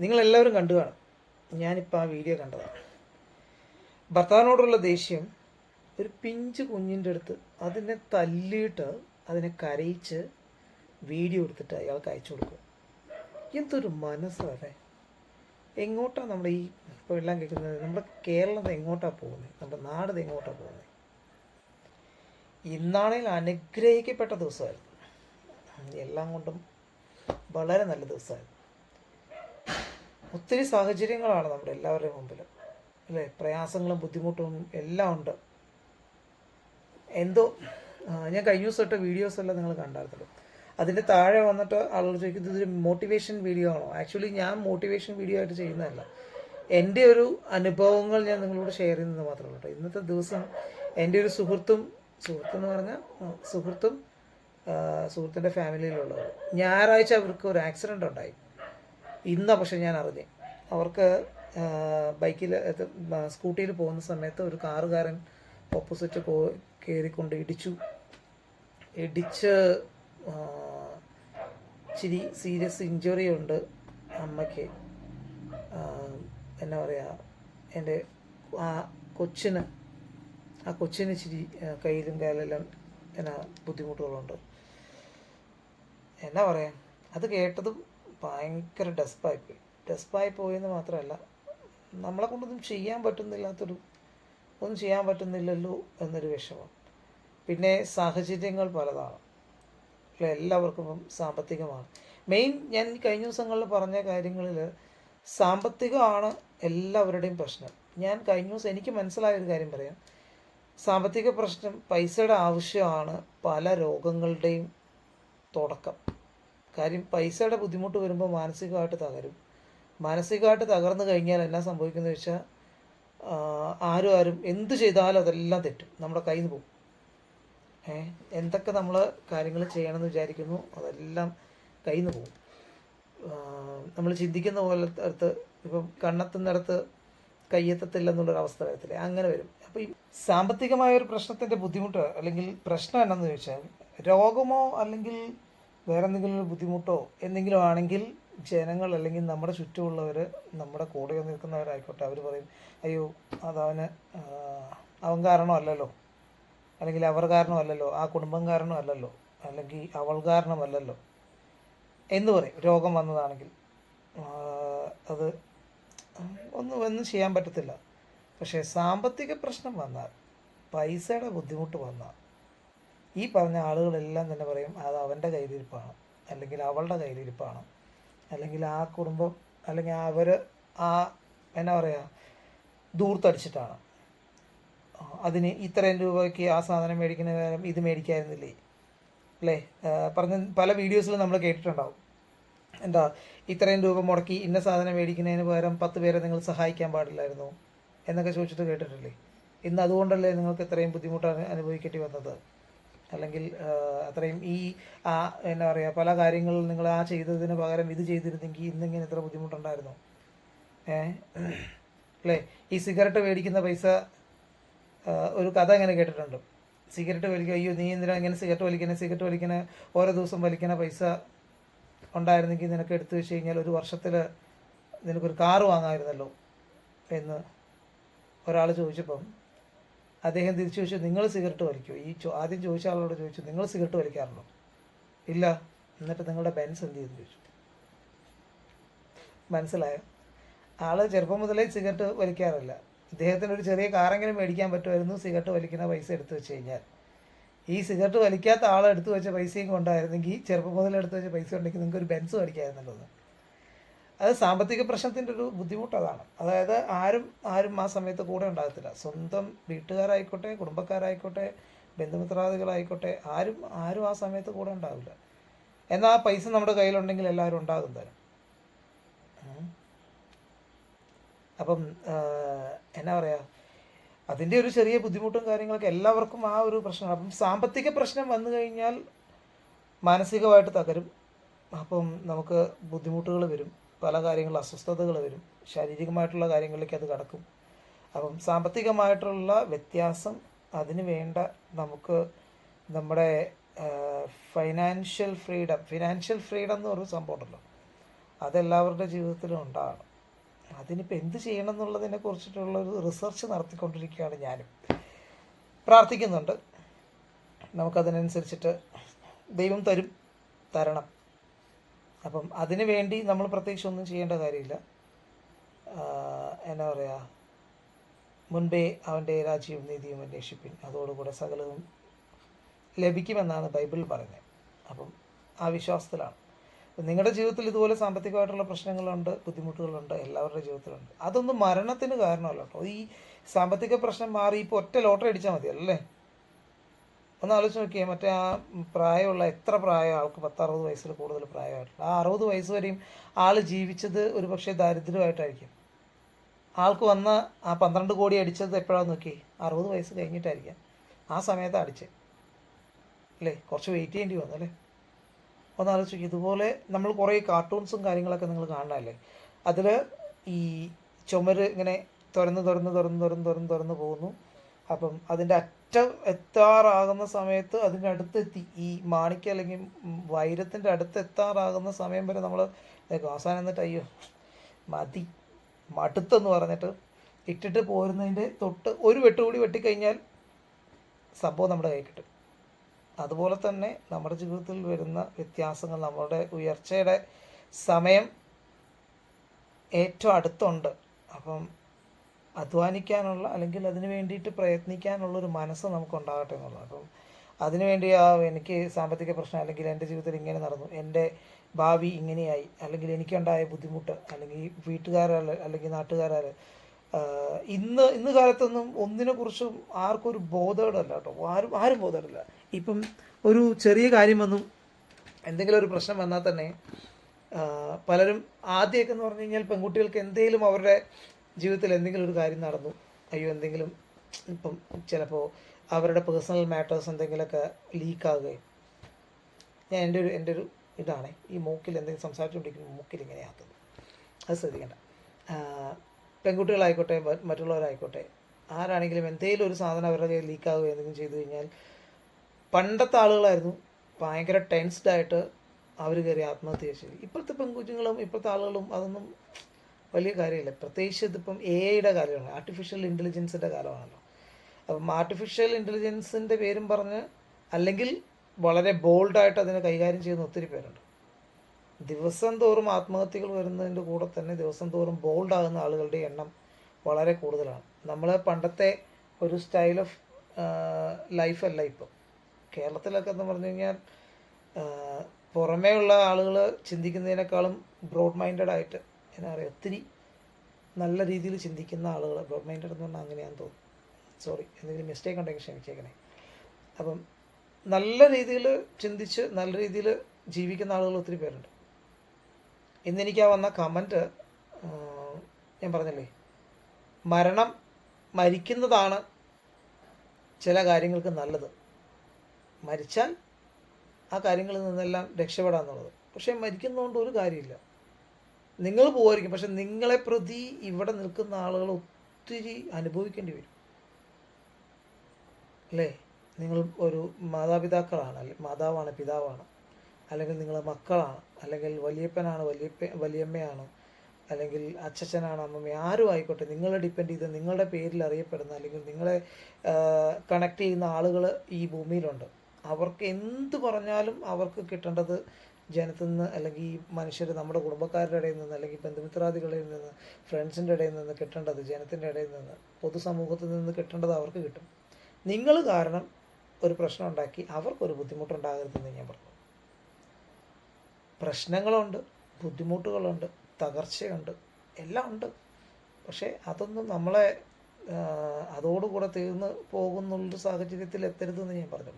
നിങ്ങളെല്ലാവരും കണ്ടു കാണും. ഞാനിപ്പോൾ ആ വീഡിയോ കണ്ടതാണ്. ഭർത്താവിനോടുള്ള ദേഷ്യം ഒരു പിഞ്ച് കുഞ്ഞിന്റെ അടുത്ത് അതിനെ തല്ലിയിട്ട് അതിനെ കരയിച്ച് വീഡിയോ എടുത്തിട്ട് അയാൾക്ക് അയച്ചു കൊടുക്കും. എന്തൊരു മനസ്സല്ലേ എങ്ങോട്ടാണ് നമ്മുടെ ഈ ഇപ്പോൾ എല്ലാം കേൾക്കുന്നത്? നമ്മുടെ കേരളം എങ്ങോട്ടാണ് പോകുന്നത് നമ്മുടെ നാട് എങ്ങോട്ടാണ് പോകുന്നത് ഇന്നാണെങ്കിൽ അനുഗ്രഹിക്കപ്പെട്ട ദിവസമായിരുന്നു. എല്ലാം കൊണ്ടും വളരെ നല്ല ദിവസമായിരുന്നു. ഒത്തിരി സാഹചര്യങ്ങളാണ് നമ്മുടെ എല്ലാവരുടെയും മുമ്പിൽ അല്ലേ? പ്രയാസങ്ങളും ബുദ്ധിമുട്ടും എല്ലാം ഉണ്ട്. എന്തോ ഞാൻ കഴിഞ്ഞ ദിവസം ഇട്ട വീഡിയോസ് എല്ലാം നിങ്ങൾ കണ്ടായിരുന്നല്ലോ. അതിന്റെ താഴെ വന്നിട്ട് ആളുകൾ ചോദിക്കുന്നത് ഇതൊരു മോട്ടിവേഷൻ വീഡിയോ ആണോ? ആക്ച്വലി ഞാൻ മോട്ടിവേഷൻ വീഡിയോ ആയിട്ട് ചെയ്യുന്നതല്ല. എന്റെ ഒരു അനുഭവങ്ങൾ ഞാൻ നിങ്ങളോട് ഷെയർ ചെയ്യുന്നത് മാത്രമേ ഉള്ളൂ ഇന്നത്തെ ദിവസം എന്റെ ഒരു സുഹൃത്തും സുഹൃത്തെന്ന് പറഞ്ഞാൽ സുഹൃത്തും സുഹൃത്തിന്റെ ഫാമിലിയിലുള്ളവർ ഞായറാഴ്ച അവർക്ക് ഒരു ആക്സിഡന്റ് ഉണ്ടായി. ഇന്നാ പക്ഷെ ഞാൻ അറിഞ്ഞു അവർക്ക് ബൈക്കിൽ സ്കൂട്ടിയിൽ പോകുന്ന സമയത്ത് ഒരു കാറുകാരൻ ഓപ്പോസിറ്റ് പോ കയറിക്കൊണ്ട് ഇടിച്ചു. ഇടിച്ച് ഇച്ചിരി സീരിയസ് ഇഞ്ചുറി ഉണ്ട് അമ്മയ്ക്ക്. എന്നാ പറയുക എന്റെ ആ കൊച്ചിന് ആ കൊച്ചിന് ഇച്ചിരി കയ്യിലും കാലെല്ലാം എന്നാ ബുദ്ധിമുട്ടുകളുണ്ട്. എന്നാ പറയാ അത് കേട്ടതും ഭയങ്കര ഡെസ്പായി പോയി. ഡെസ്പായി പോയെന്ന് മാത്രമല്ല നമ്മളെ കൊണ്ടൊന്നും ചെയ്യാൻ പറ്റുന്നില്ലാത്തൊരു ഒന്നും ചെയ്യാൻ പറ്റുന്നില്ലല്ലോ എന്നൊരു വിഷമം. പിന്നെ സാഹചര്യങ്ങൾ പലതാണ്. എല്ലാവർക്കും ഇപ്പം സാമ്പത്തികമാണ്. മെയിൻ ഞാൻ കഴിഞ്ഞ ദിവസങ്ങളിൽ പറഞ്ഞ കാര്യങ്ങളിൽ സാമ്പത്തികമാണ് എല്ലാവരുടെയും പ്രശ്നം. ഞാൻ കഴിഞ്ഞ ദിവസം എനിക്ക് മനസ്സിലായ ഒരു കാര്യം പറയാം. സാമ്പത്തിക പ്രശ്നം പൈസയുടെ ആവശ്യമാണ് പല രോഗങ്ങളുടെയും തുടക്കം. കാര്യം പൈസയുടെ ബുദ്ധിമുട്ട് വരുമ്പോൾ മാനസികമായിട്ട് തകരും. മാനസികമായിട്ട് തകർന്നു കഴിഞ്ഞാൽ എന്നാ സംഭവിക്കുന്നത് വെച്ചാൽ ആരും ആരും എന്ത് ചെയ്താലും അതെല്ലാം തെറ്റും. നമ്മുടെ കയ്യിൽ നിന്ന് പോകും എന്തൊക്കെ നമ്മൾ കാര്യങ്ങൾ ചെയ്യണമെന്ന് വിചാരിക്കുന്നു അതെല്ലാം കയ്യിൽ നിന്ന് പോകും നമ്മൾ ചിന്തിക്കുന്ന പോലെ അടുത്ത് ഇപ്പം കണ്ണെത്തുന്നിടത്ത് കയ്യെത്തത്തില്ല എന്നുള്ളൊരവസ്ഥ വരത്തില്ലേ? അങ്ങനെ വരും. അപ്പോൾ ഈ സാമ്പത്തികമായ ഒരു പ്രശ്നത്തിന്റെ ബുദ്ധിമുട്ട് അല്ലെങ്കിൽ പ്രശ്നം എന്നാന്ന് ചോദിച്ചാൽ രോഗമോ അല്ലെങ്കിൽ വേറെ എന്തെങ്കിലും ഒരു ബുദ്ധിമുട്ടോ എന്തെങ്കിലും ആണെങ്കിൽ ജനങ്ങൾ അല്ലെങ്കിൽ നമ്മുടെ ചുറ്റുമുള്ളവർ നമ്മുടെ കൂടെ നിൽക്കുന്നവരായിക്കോട്ടെ അവർ പറയും അയ്യോ അതവന് അവൻ കാരണമല്ലല്ലോ. അല്ലെങ്കിൽ അവർ കാരണമല്ലല്ലോ. ആ കുടുംബം കാരണമല്ലല്ലോ. അല്ലെങ്കിൽ അവൾ കാരണമല്ലല്ലോ. എന്ന് പറയും. രോഗം വന്നതാണെങ്കിൽ. അത് ഒന്നും ഒന്നും ചെയ്യാൻ പറ്റത്തില്ല. പക്ഷേ സാമ്പത്തിക പ്രശ്നം വന്നാൽ പൈസയുടെ ബുദ്ധിമുട്ട് വന്നാൽ ഈ പറഞ്ഞ ആളുകളെല്ലാം തന്നെ പറയും അത് അവന്റെ കയ്യിലിരിപ്പാണ് അല്ലെങ്കിൽ അവളുടെ കയ്യിലിരിപ്പാണ് അല്ലെങ്കിൽ ആ കുടുംബം അല്ലെങ്കിൽ അവർ ആ എന്നാ പറയുക ദൂർത്തടിച്ചിട്ടാണ് അതിന് ഇത്രയും രൂപയ്ക്ക് ആ സാധനം മേടിക്കുന്ന നേരം ഇത് മേടിക്കായിരുന്നില്ലേ? അല്ലേ? പറഞ്ഞ പല വീഡിയോസിലും നമ്മൾ കേട്ടിട്ടുണ്ടാവും. എന്താ ഇത്രയും രൂപ മുടക്കി ഇന്ന സാധനം മേടിക്കുന്നതിന് പകരം പത്ത് പേരെ നിങ്ങൾ സഹായിക്കാൻ പാടില്ലായിരുന്നു എന്നൊക്കെ ചോദിച്ചിട്ട് കേട്ടിട്ടില്ലേ? ഇന്ന് അതുകൊണ്ടല്ലേ നിങ്ങൾക്ക് ഇത്രയും ബുദ്ധിമുട്ടാണ് അനു- അനുഭവിക്കേണ്ടി വന്നത്? അല്ലെങ്കിൽ അത്രയും ഈ ആ എന്താ പറയുക പല കാര്യങ്ങളിൽ നിങ്ങൾ ആ ചെയ്തതിന് പകരം ഇത് ചെയ്തിരുന്നെങ്കിൽ ഇന്നിങ്ങനെ ഇത്ര ബുദ്ധിമുട്ടുണ്ടായിരുന്നു? ഏ? അല്ലേ? ഈ സിഗരറ്റ് മേടിക്കുന്ന പൈസ ഒരു കഥ ഇങ്ങനെ കേട്ടിട്ടുണ്ട്. സിഗരറ്റ് വലിക്കുക അയ്യോ നീ എന്തിനാ ഇങ്ങനെ സിഗരറ്റ് വലിക്കണേ? സിഗരറ്റ് വലിക്കണ ഓരോ ദിവസം വലിക്കണ പൈസ ഉണ്ടായിരുന്നെങ്കിൽ നിനക്ക് എടുത്തു വെച്ച് കഴിഞ്ഞാൽ ഒരു വർഷത്തിൽ നിനക്കൊരു കാറ് വാങ്ങാമായിരുന്നല്ലോ എന്ന് ഒരാൾ ചോദിച്ചപ്പം അദ്ദേഹം തിരിച്ചു ചോദിച്ചു നിങ്ങൾ സിഗരറ്റ് വലിക്കുമോ ഈ ആദ്യം ചോദിച്ച ആളോട് ചോദിച്ചു നിങ്ങൾ സിഗരറ്റ് വലിക്കാറുണ്ടോ? ഇല്ല. എന്നിട്ട് നിങ്ങളുടെ ബെൻസ് എന്ത് ചെയ്തു ചോദിച്ചു. മനസ്സിലായോ? ആൾ ചെറുപ്പം മുതലേ സിഗരറ്റ് വലിക്കാറില്ല. ഇദ്ദേഹത്തിന് ഒരു ചെറിയ കാറെങ്കിലും മേടിക്കാൻ പറ്റുമായിരുന്നു സിഗരറ്റ് വലിക്കുന്ന പൈസ എടുത്തു വെച്ച് കഴിഞ്ഞാൽ. ഈ സിഗരറ്റ് വലിക്കാത്ത ആളെടുത്ത് വെച്ച പൈസയും കൊണ്ടായിരുന്നെങ്കിൽ ചെറുപ്പം മുതൽ എടുത്തു വെച്ച പൈസ ഉണ്ടെങ്കിൽ നിങ്ങൾക്ക് ഒരു ബെൻസ് മേടിക്കാമായിരുന്നല്ലോ അത് സാമ്പത്തിക പ്രശ്നത്തിന്റെ ഒരു ബുദ്ധിമുട്ട് അതാണ് അതായത് ആരും ആരും ആ സമയത്ത് കൂടെ ഉണ്ടാകത്തില്ല. സ്വന്തം വീട്ടുകാരായിക്കോട്ടെ കുടുംബക്കാരായിക്കോട്ടെ ബന്ധുമിത്രാദികളായിക്കോട്ടെ ആരും ആരും ആ സമയത്ത് കൂടെ ഉണ്ടാവില്ല. എന്നാൽ ആ പൈസ നമ്മുടെ കയ്യിലുണ്ടെങ്കിൽ എല്ലാവരും ഉണ്ടാകും തരും അപ്പം എന്നാ പറയുക അതിന്റെ ഒരു ചെറിയ ബുദ്ധിമുട്ടും കാര്യങ്ങളൊക്കെ എല്ലാവർക്കും ആ ഒരു പ്രശ്നമാണ്. അപ്പം സാമ്പത്തിക പ്രശ്നം വന്നു കഴിഞ്ഞാൽ മാനസികമായിട്ട് തകരും. അപ്പം നമുക്ക് ബുദ്ധിമുട്ടുകൾ വരും. പല കാര്യങ്ങൾ അസ്വസ്ഥതകൾ വരും. ശാരീരികമായിട്ടുള്ള കാര്യങ്ങളിലേക്ക് അത് കടക്കും. അപ്പം സാമ്പത്തികമായിട്ടുള്ള വ്യത്യാസം അതിന് വേണ്ട നമുക്ക് നമ്മുടെ ഫൈനാൻഷ്യൽ ഫ്രീഡം ഫിനാൻഷ്യൽ ഫ്രീഡം എന്ന് പറയുന്ന സംഭവം ഉണ്ടല്ലോ. അതെല്ലാവരുടെ ജീവിതത്തിലും ഉണ്ടാകണം. അതിനിപ്പോൾ എന്ത് ചെയ്യണം എന്നുള്ളതിനെ കുറിച്ചിട്ടുള്ള ഒരു റിസർച്ച് നടത്തിക്കൊണ്ടിരിക്കുകയാണ് ഞാനും. പ്രാർത്ഥിക്കുന്നുണ്ട്. നമുക്കതിനനുസരിച്ചിട്ട് ദൈവം തരും തരണം. അപ്പം അതിനു വേണ്ടി നമ്മൾ പ്രത്യേകിച്ച് ഒന്നും ചെയ്യേണ്ട കാര്യമില്ല. എന്നാ പറയുക മുൻപേ അവന്റെ രാജ്യവും നീതിയും അന്വേഷിപ്പിൻ. അതോടുകൂടെ സകലവും ലഭിക്കുമെന്നാണ് ബൈബിളിൽ പറയുന്നത്. അപ്പം ആ വിശ്വാസത്തിലാണ്. നിങ്ങളുടെ ജീവിതത്തിൽ ഇതുപോലെ സാമ്പത്തികമായിട്ടുള്ള പ്രശ്നങ്ങളുണ്ട് ബുദ്ധിമുട്ടുകളുണ്ട് എല്ലാവരുടെ ജീവിതത്തിലുണ്ട്. അതൊന്നും മരണത്തിന് കാരണമല്ല കേട്ടോ. ഈ സാമ്പത്തിക പ്രശ്നം മാറി ഇപ്പോൾ ഒറ്റ ലോട്ടറി അടിച്ചാൽ മതിയല്ലേ? ഒന്ന് ആലോചിച്ച് നോക്കിയേ മറ്റേ ആ പ്രായമുള്ള എത്ര പ്രായം ആൾക്ക് പത്തറുപത് വയസ്സിൽ കൂടുതൽ പ്രായമായിട്ടുള്ള ആ അറുപത് വയസ്സ് വരെയും ആൾ ജീവിച്ചത് ഒരു പക്ഷേ ദാരിദ്ര്യമായിട്ടായിരിക്കും. ആൾക്ക് വന്ന ആ പന്ത്രണ്ട് കോടി അടിച്ചത് എപ്പോഴാന്ന് നോക്കി അറുപത് വയസ്സ് കഴിഞ്ഞിട്ടായിരിക്കാം. ആ സമയത്ത് അടിച്ച്. അല്ലേ? കുറച്ച് വെയിറ്റ് ചെയ്യേണ്ടി വന്നു അല്ലേ? ഒന്ന് ആലോചിച്ച് ഇതുപോലെ നമ്മൾ കുറേ കാർട്ടൂൺസും കാര്യങ്ങളൊക്കെ നിങ്ങൾ കാണാനല്ലേ അതിൽ ഈ ചുമര് ഇങ്ങനെ തുറന്ന് തുറന്ന് തുറന്ന് തുറന്ന് തുറന്ന് തുറന്ന് പോകുന്നു. അപ്പം അതിന്റെ അറ്റം എത്താറാകുന്ന സമയത്ത് അതിന്റെ അടുത്തെത്തി ഈ മാണിക്ക അല്ലെങ്കിൽ വൈരത്തിന്റെ അടുത്ത് എത്താറാകുന്ന സമയം വരെ നമ്മൾ അവസാനം എന്നിട്ട് അയ്യോ മതി മടുത്തെന്ന് പറഞ്ഞിട്ട് ഇട്ടിട്ട് പോരുന്നതിന്റെ തൊട്ട് ഒരു വെട്ട് കൂടി വെട്ടിക്കഴിഞ്ഞാൽ സംഭവം നമ്മുടെ കൈ കിട്ടും. അതുപോലെ തന്നെ നമ്മുടെ ജീവിതത്തിൽ വരുന്ന വ്യത്യാസങ്ങൾ നമ്മുടെ ഉയർച്ചയുടെ സമയം ഏറ്റവും അടുത്തുണ്ട്. അപ്പം അധ്വാനിക്കാനുള്ള അല്ലെങ്കിൽ അതിന് വേണ്ടിയിട്ട് പ്രയത്നിക്കാനുള്ള ഒരു മനസ്സ് നമുക്ക് ഉണ്ടാകട്ടെ എന്നുള്ളത് അപ്പം അതിനുവേണ്ടി ആ എനിക്ക് സാമ്പത്തിക പ്രശ്നം അല്ലെങ്കിൽ എന്റെ ജീവിതത്തിൽ ഇങ്ങനെ നടന്നു എന്റെ ഭാവി ഇങ്ങനെയായി അല്ലെങ്കിൽ എനിക്കുണ്ടായ ബുദ്ധിമുട്ട് അല്ലെങ്കിൽ വീട്ടുകാരാൽ അല്ലെങ്കിൽ നാട്ടുകാരാൽ ഇന്ന് ഇന്ന് കാലത്തൊന്നും ഒന്നിനെക്കുറിച്ചും ആർക്കും ഒരു കേട്ടോ. ആരും ആരും ബോധമല്ല ഇപ്പം ഒരു ചെറിയ കാര്യം വന്നു. എന്തെങ്കിലും ഒരു പ്രശ്നം വന്നാൽ തന്നെ പലരും ആദ്യമൊക്കെ എന്ന് പറഞ്ഞു കഴിഞ്ഞാൽ പെൺകുട്ടികൾക്ക് എന്തെങ്കിലും അവരുടെ ജീവിതത്തിൽ എന്തെങ്കിലും ഒരു കാര്യം നടന്നു. അയ്യോ എന്തെങ്കിലും ഇപ്പം ചിലപ്പോൾ അവരുടെ പേഴ്സണൽ മാറ്റേഴ്സ് എന്തെങ്കിലുമൊക്കെ ലീക്കാകുകയും ഞാൻ എന്റെ ഒരു എന്റെ ഒരു ഇതാണ്. ഈ മൂക്കിൽ എന്തെങ്കിലും സംസാരിച്ചുകൊണ്ടിരിക്കുമ്പോൾ മൂക്കിൽ ഇങ്ങനെ ആക്കുന്നു അത് ശ്രദ്ധിക്കേണ്ട. പെൺകുട്ടികളായിക്കോട്ടെ മറ്റുള്ളവരായിക്കോട്ടെ ആരാണെങ്കിലും എന്തെങ്കിലും ഒരു സാധനം അവരുടെ കയ്യിൽ ലീക്കാവുകയോ എന്തെങ്കിലും ചെയ്തു കഴിഞ്ഞാൽ പണ്ടത്തെ ആളുകളായിരുന്നു ഭയങ്കര ടെൻസ്ഡ് ആയിട്ട് അവർ കയറി ആത്മഹത്യ ചെയ്തു. ഇപ്പോഴത്തെ പെൺകുഞ്ഞുങ്ങളും ഇപ്പോഴത്തെ ആളുകളും അതൊന്നും വലിയ കാര്യമില്ല. പ്രത്യേകിച്ച് ഇതിപ്പം എ ഐയുടെ കാലമാണ് ആർട്ടിഫിഷ്യൽ ഇന്റലിജൻസിന്റെ കാലമാണല്ലോ. അപ്പം ആർട്ടിഫിഷ്യൽ ഇന്റലിജൻസിന്റെ പേരും പറഞ്ഞ് അല്ലെങ്കിൽ വളരെ ബോൾഡായിട്ട് അതിനെ കൈകാര്യം ചെയ്യുന്ന ഒത്തിരി പേരുണ്ട്. ദിവസം തോറും ആത്മഹത്യകൾ വരുന്നതിന്റെ കൂടെ തന്നെ ദിവസം തോറും ബോൾഡാകുന്ന ആളുകളുടെ എണ്ണം വളരെ കൂടുതലാണ്. നമ്മൾ പണ്ടത്തെ ഒരു സ്റ്റൈൽ ഓഫ് ലൈഫല്ല ഇപ്പം. കേരളത്തിലൊക്കെ എന്ന് പറഞ്ഞു കഴിഞ്ഞാൽ ആ, പുറമേ ഉള്ള ആളുകൾ ചിന്തിക്കുന്നതിനേക്കാളും ബ്രോഡ് മൈൻഡഡ് ആയിട്ട് എന്നാ പറയുക ഒത്തിരി നല്ല രീതിയിൽ ചിന്തിക്കുന്ന ആളുകൾ ബ്രോഡ് മൈൻഡഡ് എന്ന് പറഞ്ഞാൽ അങ്ങനെയാണെന്ന് തോന്നുന്നു. സോറി എന്തെങ്കിലും മിസ്റ്റേക്ക് ഉണ്ടെങ്കിൽ ക്ഷമിച്ചേക്കണേ. അപ്പം നല്ല രീതിയിൽ ചിന്തിച്ച് നല്ല രീതിയിൽ ജീവിക്കുന്ന ആളുകൾ ഒത്തിരി പേരുണ്ട്. ഇന്നെനിക്ക് ആ വന്ന കമന്റ് ഞാൻ പറഞ്ഞില്ലേ മരണം മരിക്കുന്നതാണ് ചില കാര്യങ്ങൾക്ക് നല്ലത്. മരിച്ചാൽ ആ കാര്യങ്ങളിൽ നിന്നെല്ലാം രക്ഷപ്പെടാന്നുള്ളത്. പക്ഷേ മരിക്കുന്നതുകൊണ്ട് ഒരു കാര്യമില്ല. നിങ്ങൾ പോകുമായിരിക്കും പക്ഷെ നിങ്ങളെ പ്രതി ഇവിടെ നിൽക്കുന്ന ആളുകൾ ഒത്തിരി അനുഭവിക്കേണ്ടി വരും. അല്ലേ? നിങ്ങൾ ഒരു മാതാപിതാക്കളാണ് അല്ലെ മാതാവാണ് പിതാവാണ് അല്ലെങ്കിൽ നിങ്ങൾ മക്കളാണ് അല്ലെങ്കിൽ വലിയപ്പനാണ് വലിയപ്പ വലിയമ്മയാണ് അല്ലെങ്കിൽ അച്ഛനാണ് അമ്മമ്മ ആരും ആയിക്കോട്ടെ. നിങ്ങളെ ഡിപ്പെൻഡ് ചെയ്ത് നിങ്ങളുടെ പേരിൽ അറിയപ്പെടുന്ന അല്ലെങ്കിൽ നിങ്ങളെ കണക്ട് ചെയ്യുന്ന ആളുകൾ ഈ ഭൂമിയിലുണ്ട്. അവർക്ക് എന്ത് പറഞ്ഞാലും അവർക്ക് കിട്ടേണ്ടത് ജനത്തിൽ നിന്ന് അല്ലെങ്കിൽ ഈ മനുഷ്യർ നമ്മുടെ കുടുംബക്കാരുടെ ഇടയിൽ നിന്ന് അല്ലെങ്കിൽ ബന്ധുമിത്രാദികളിൽ നിന്ന് ഫ്രണ്ട്സിന്റെ ഇടയിൽ നിന്ന് കിട്ടേണ്ടത് ജനത്തിന്റെ ഇടയിൽ നിന്ന് പൊതുസമൂഹത്തിൽ നിന്ന് കിട്ടേണ്ടത് അവർക്ക് കിട്ടും. നിങ്ങൾ കാരണം ഒരു പ്രശ്നം ഉണ്ടാക്കി അവർക്കൊരു ബുദ്ധിമുട്ടുണ്ടാകരുതെന്ന് ഞാൻ പറഞ്ഞു. പ്രശ്നങ്ങളുണ്ട് ബുദ്ധിമുട്ടുകളുണ്ട് തകർച്ചയുണ്ട് എല്ലാം ഉണ്ട്. പക്ഷേ അതൊന്നും നമ്മളെ അതോടുകൂടെ തീർന്ന് പോകുന്നുള്ളൊരു സാഹചര്യത്തിൽ എത്തരുതെന്ന് ഞാൻ പറഞ്ഞു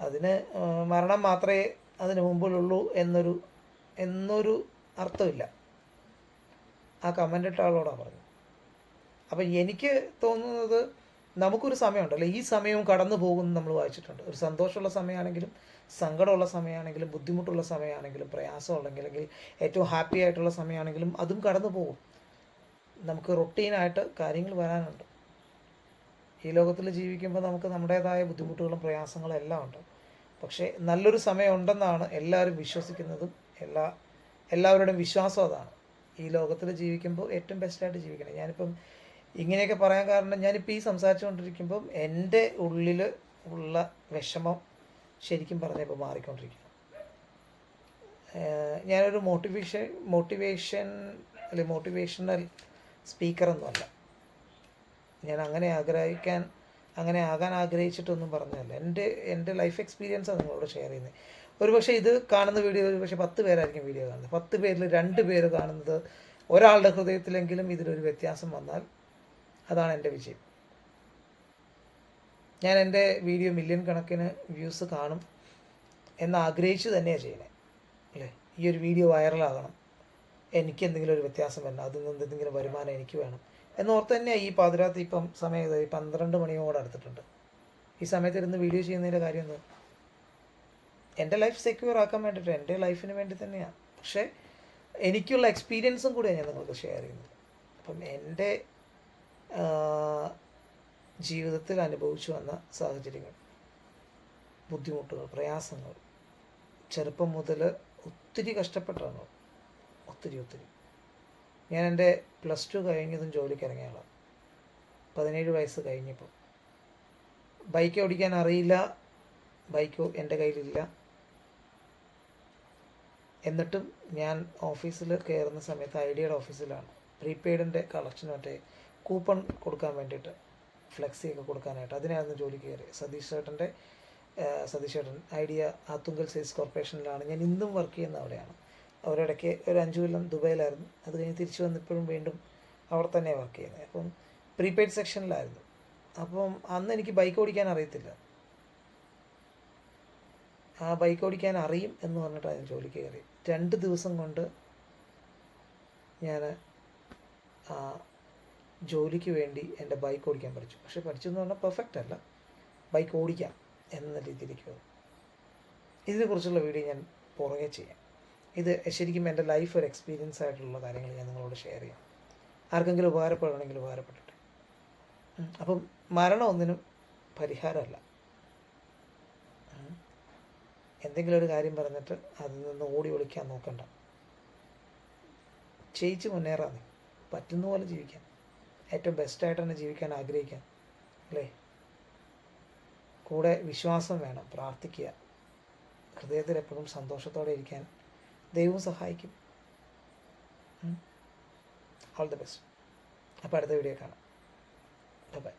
അതിന് മരണം മാത്രമേ അതിന് മുമ്പിലുള്ളൂ എന്നൊരു എന്നൊരു അർത്ഥമില്ല. ആ കമന്റ് ഇട്ട ആളോടാണ് പറഞ്ഞു അപ്പം എനിക്ക് തോന്നുന്നത് നമുക്കൊരു സമയമുണ്ടല്ലോ ഈ സമയവും കടന്നു പോകുമെന്ന് നമ്മൾ വായിച്ചിട്ടുണ്ട്. ഒരു സന്തോഷമുള്ള സമയമാണെങ്കിലും സങ്കടമുള്ള സമയമാണെങ്കിലും ബുദ്ധിമുട്ടുള്ള സമയമാണെങ്കിലും പ്രയാസമുള്ളെങ്കിൽ അല്ലെങ്കിൽ ഏറ്റവും ഹാപ്പി ആയിട്ടുള്ള സമയമാണെങ്കിലും അതും കടന്നു പോകും. നമുക്ക് റൊട്ടീനായിട്ട് കാര്യങ്ങൾ വരാനുണ്ട്. ഈ ലോകത്തിൽ ജീവിക്കുമ്പോൾ നമുക്ക് നമ്മുടേതായ ബുദ്ധിമുട്ടുകളും പ്രയാസങ്ങളും എല്ലാം ഉണ്ട്. പക്ഷേ നല്ലൊരു സമയമുണ്ടെന്നാണ് എല്ലാവരും വിശ്വസിക്കുന്നതും എല്ലാ എല്ലാവരുടെയും വിശ്വാസം അതാണ്. ഈ ലോകത്തിൽ ജീവിക്കുമ്പോൾ ഏറ്റവും ബെസ്റ്റായിട്ട് ജീവിക്കണം. ഞാനിപ്പം ഇങ്ങനെയൊക്കെ പറയാൻ കാരണം ഞാനിപ്പോൾ ഈ സംസാരിച്ചുകൊണ്ടിരിക്കുമ്പം എന്റെ ഉള്ളിൽ ഉള്ള വിഷമം ശരിക്കും പറഞ്ഞപ്പോൾ മാറിക്കൊണ്ടിരിക്കുന്നു. ഏഹ് ഞാനൊരു മോട്ടിവേഷൻ മോട്ടിവേഷൻ അല്ലെ മോട്ടിവേഷണൽ സ്പീക്കറൊന്നുമല്ല ഞാൻ അങ്ങനെ ആഗ്രഹിക്കാൻ അങ്ങനെ ആകാൻ ആഗ്രഹിച്ചിട്ടൊന്നും പറഞ്ഞതല്ല. എന്റെ എന്റെ ലൈഫ് എക്സ്പീരിയൻസാണ് നിങ്ങളോട് ഷെയർ ചെയ്യുന്നത്. ഒരുപക്ഷെ ഇത് കാണുന്ന വീഡിയോ ഒരുപക്ഷെ പത്ത് പേരായിരിക്കും വീഡിയോ കാണുന്നത്. പത്ത് പേരിൽ രണ്ട് പേര് കാണുന്നത് ഒരാളുടെ ഹൃദയത്തിലെങ്കിലും ഇതിലൊരു വ്യത്യാസം വന്നാൽ അതാണ് എന്റെ വിജയം. ഞാൻ എന്റെ വീഡിയോ മില്യൺ കണക്കിന് വ്യൂസ് കാണും എന്ന് ആഗ്രഹിച്ച് തന്നെയാണ് ചെയ്യണേ. അല്ലേ? ഈ ഒരു വീഡിയോ വൈറലാകണം എനിക്ക് എന്തെങ്കിലും ഒരു വ്യത്യാസം വരണം. അതിൽ നിന്ന് എന്തെങ്കിലും വരുമാനം എനിക്ക് വേണം. എന്നോർത്ത് തന്നെയാണ് ഈ പാതിരാത്രി ഇപ്പം സമയം ഈ പന്ത്രണ്ട് മണിയോട് അടുത്തിട്ടുണ്ട്. ഈ സമയത്ത് ഇരുന്ന് വീഡിയോ ചെയ്യുന്നതിന്റെ കാര്യം എന്ത്? എന്റെ ലൈഫ് സെക്യൂർ ആക്കാൻ വേണ്ടിയിട്ട് എന്റെ ലൈഫിന് വേണ്ടി തന്നെയാണ് പക്ഷേ എനിക്കുള്ള എക്സ്പീരിയൻസും കൂടിയാണ് ഞാൻ നിങ്ങൾക്ക് ഷെയർ ചെയ്യുന്നത്. അപ്പം എന്റെ ജീവിതത്തിൽ അനുഭവിച്ചു വന്ന സാഹചര്യങ്ങൾ ബുദ്ധിമുട്ടുകൾ പ്രയാസങ്ങൾ ചെറുപ്പം മുതൽ ഒത്തിരി കഷ്ടപ്പെട്ടാണ്. ഒത്തിരി ഒത്തിരി. ഞാൻ എന്റെ പ്ലസ് ടു കഴിഞ്ഞതും ജോലിക്ക് ഇറങ്ങിയാളാണ് പതിനേഴ് വയസ്സ് കഴിഞ്ഞപ്പോൾ ബൈക്ക് ഓടിക്കാൻ അറിയില്ല. ബൈക്ക് എന്റെ കയ്യിലില്ല. എന്നിട്ടും ഞാൻ ഓഫീസിൽ കയറുന്ന സമയത്ത് ഐഡിയയുടെ ഓഫീസിലാണ്. പ്രീപെയ്ഡിന്റെ കളക്ഷൻ മറ്റേ കൂപ്പൺ കൊടുക്കാൻ വേണ്ടിയിട്ട് ഫ്ലെക്സി ഒക്കെ കൊടുക്കാനായിട്ട് അതിനായിരുന്നു ജോലി കയറി സതീഷ് ചേട്ടന്റെ സതീഷ് ചേട്ടൻ ഐഡിയ ആത്തുങ്കൽ സെയിൽസ് കോർപ്പറേഷനിലാണ്. ഞാൻ ഇന്നും വർക്ക് ചെയ്യുന്ന അവിടെയാണ്. അവരിടയ്ക്ക് ഒരു അഞ്ചു കൊല്ലം ദുബൈയിലായിരുന്നു. അത് കഴിഞ്ഞ് തിരിച്ചു വന്നപ്പോഴും വീണ്ടും അവിടെ തന്നെ വർക്ക് ചെയ്യുന്നത്. അപ്പം പ്രീപെയ്ഡ് സെക്ഷനിലായിരുന്നു അപ്പം അന്ന് എനിക്ക് ബൈക്ക് ഓടിക്കാൻ അറിയത്തില്ല. ആ ബൈക്ക് ഓടിക്കാൻ അറിയും എന്ന് പറഞ്ഞിട്ടാണ് ഞാൻ ജോലിക്ക് കയറി. രണ്ട് ദിവസം കൊണ്ട് ഞാൻ ആ ജോലിക്ക് വേണ്ടി എന്റെ ബൈക്ക് ഓടിക്കാൻ പഠിച്ചു. പക്ഷെ പഠിച്ചു എന്ന് പറഞ്ഞാൽ പെർഫെക്റ്റ് അല്ല. ബൈക്ക് ഓടിക്കാം എന്ന രീതിയിലേക്ക് ഇതിനെക്കുറിച്ചുള്ള വീഡിയോ ഞാൻ പുറകെ ചെയ്യാം. ഇത് ശരിക്കും എന്റെ ലൈഫ് ഒരു എക്സ്പീരിയൻസ് ആയിട്ടുള്ള കാര്യങ്ങൾ ഞാൻ നിങ്ങളോട് ഷെയർ ചെയ്യാം. ആർക്കെങ്കിലും ഉപകാരപ്പെടണമെങ്കിൽ ഉപകാരപ്പെട്ടിട്ട്. അപ്പം മരണം ഒന്നിനും പരിഹാരമല്ല. എന്തെങ്കിലും ഒരു കാര്യം പറഞ്ഞിട്ട് അതിൽ നിന്ന് ഓടി ഒളിക്കാൻ നോക്കണ്ട. ചെയ്യിച്ച് മുന്നേറാൻ പറ്റുന്ന പോലെ ജീവിക്കാം ഏറ്റവും ബെസ്റ്റായിട്ട് തന്നെ ജീവിക്കാൻ ആഗ്രഹിക്കാം അല്ലേ? കൂടെ വിശ്വാസം വേണം പ്രാർത്ഥിക്കുക. ഹൃദയത്തിൽ എപ്പോഴും സന്തോഷത്തോടെ ഇരിക്കാൻ ദൈവം സഹായിക്കും. ഓൾ ദി ബെസ്റ്റ് അപ്പോൾ അടുത്ത വീഡിയോ കാണാം. ബൈ